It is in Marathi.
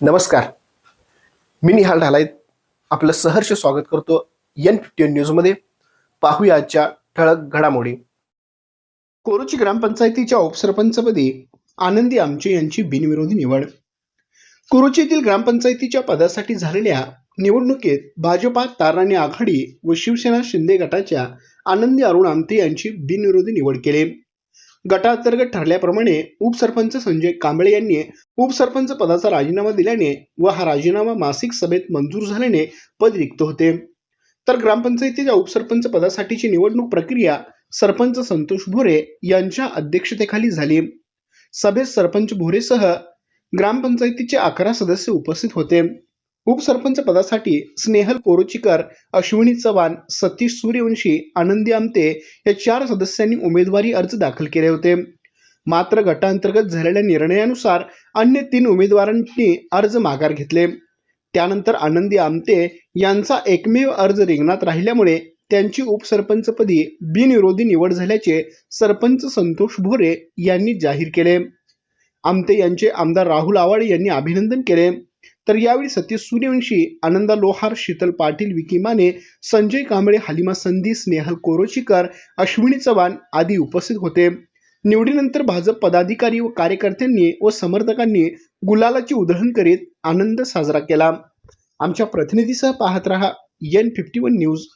नमस्कार. मी निहाल ढालायत आपलं सहर्ष स्वागत करतो एन फिफ्टीन न्यूजमध्ये पाहूया आजच्या ठळक घडामोडी. कोरोची ग्रामपंचायतीच्या उपसरपंचपदी आनंदी आमचे यांची बिनविरोधी निवड. कुरुची येथील ग्रामपंचायतीच्या पदासाठी झालेल्या निवडणुकीत भाजपा ताराणी आघाडी व शिवसेना शिंदे गटाच्या आनंदी अरुण आमते यांची बिनविरोधी निवड केली. गटांतर्गत ठरल्याप्रमाणे उपसरपंच संजय कांबळे यांनी उपसरपंच पदाचा राजीनामा दिल्याने व हा राजीनामा मासिक सभेत मंजूर झाल्याने पद रिक्त होते. तर ग्रामपंचायतीच्या उपसरपंच पदासाठीची निवडणूक प्रक्रिया सरपंच संतोष भोरे यांच्या अध्यक्षतेखाली झाली. सभेत सरपंच भोरेसह ग्रामपंचायतीचे अकरा सदस्य उपस्थित होते. उपसरपंच पदासाठी स्नेहल कोरोचीकर अश्विनी चव्हाण सतीश सूर्यवंशी आनंदी आमते या चार सदस्यांनी उमेदवारी अर्ज दाखल केले होते. मात्र गटांतर्गत झालेल्या निर्णयानुसार अन्य तीन उमेदवारांनी अर्ज माघार घेतले. त्यानंतर आनंदी आमते यांचा एकमेव अर्ज रिंगणात राहिल्यामुळे त्यांची उपसरपंचपदी बिनविरोधी निवड झाल्याचे सरपंच संतोष भोरे यांनी जाहीर केले. आमते यांचे आमदार राहुल आवाडे यांनी अभिनंदन केले. तर यावेळी सतीश सूर्यवंशी आनंदा लोहार शीतल पाटील विकी माने संजय कांबळे हालिमा संधी स्नेहल कोरोचीकर अश्विनी चव्हाण आदी उपस्थित होते. निवडीनंतर भाजप पदाधिकारी व कार्यकर्त्यांनी व समर्थकांनी गुलालाची उधळण करीत आनंद साजरा केला. आमच्या प्रतिनिधीसह पाहत रहा एन फिफ्टी वन न्यूज